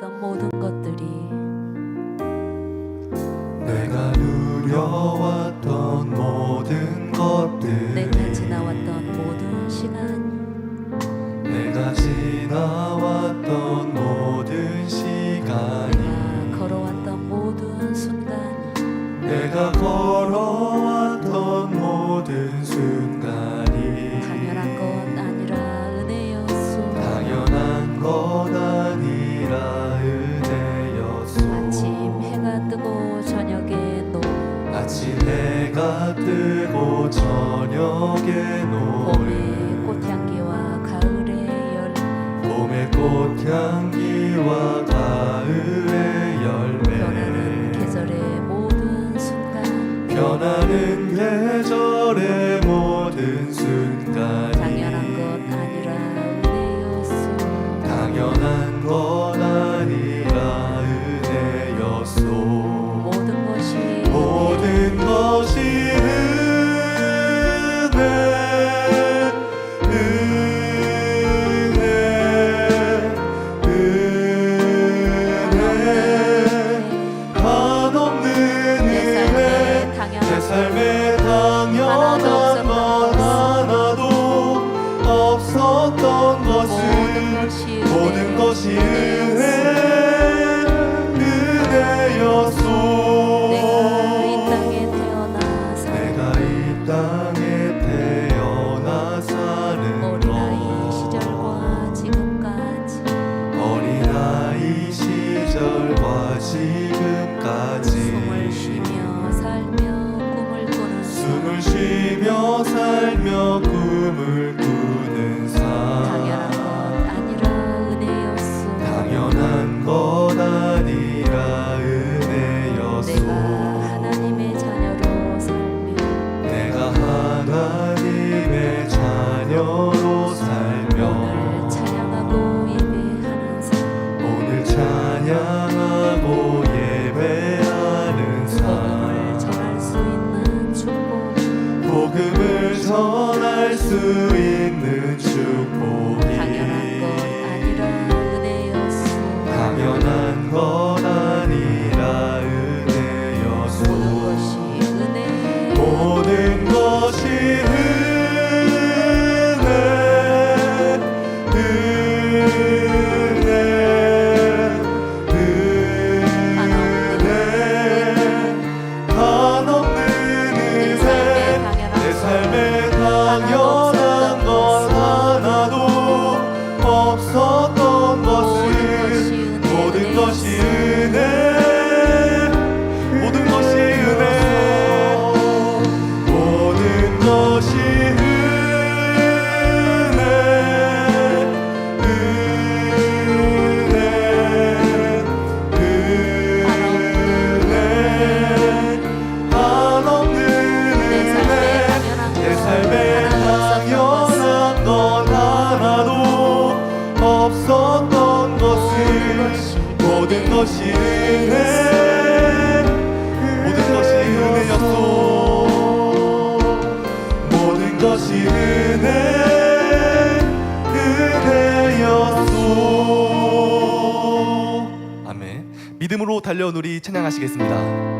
누렸던 모든 것들이 내가 누려왔던 모든 것들. 내가 지나왔던 모든 시간. 내가 지나왔던 모든 시간. 내가 걸어왔던 모든 순간. 내가 걸 꽃 저녁의 노래 꽃향기와 가을의 열매 봄의 꽃향기와 가을의 열매. 변하는 계절의 모든 순간. 변하는 계절의 쉬며 살며 꿈을 꾸며 것이 은혜 모든 것이 은혜였소. 모든 것이 은혜 은혜였소. 아멘. 믿음으로 달려온 우리 찬양하시겠습니다.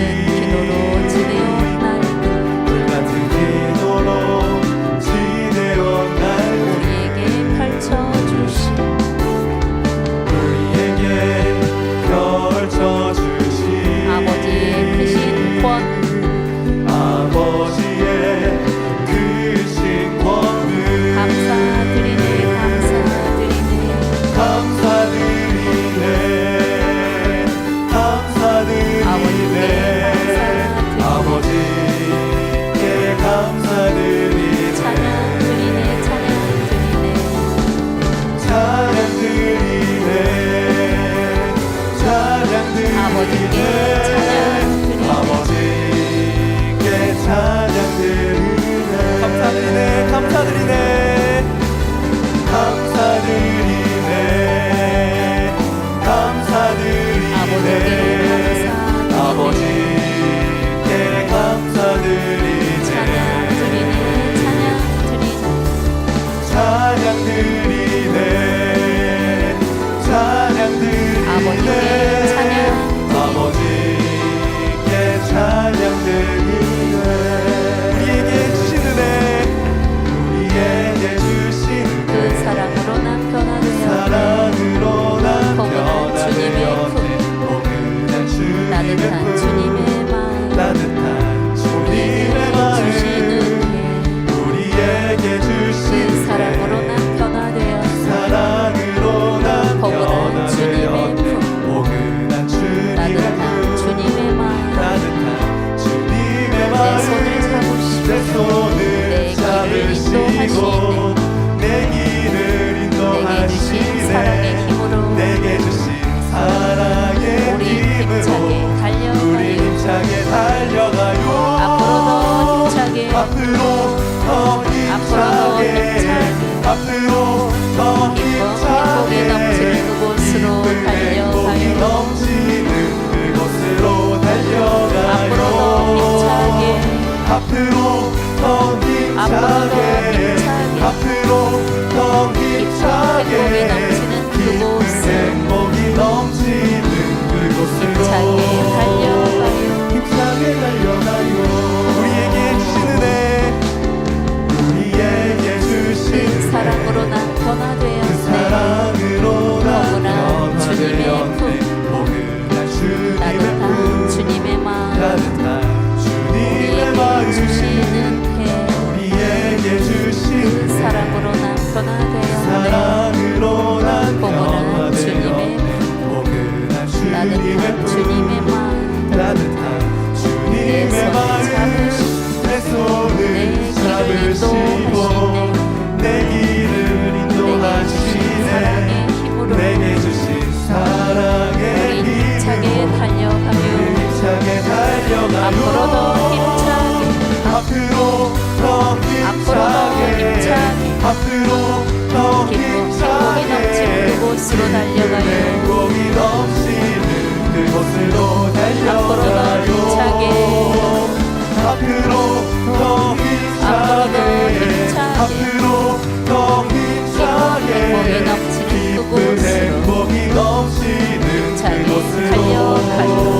Listen, know. 그곳으로 달려가요. 고민 없이는 그곳으로 달려가요. 앞으로 더 힘차게. 앞으로 더 힘차게. 기쁨의 고민 없이는 그곳으로 달려가요.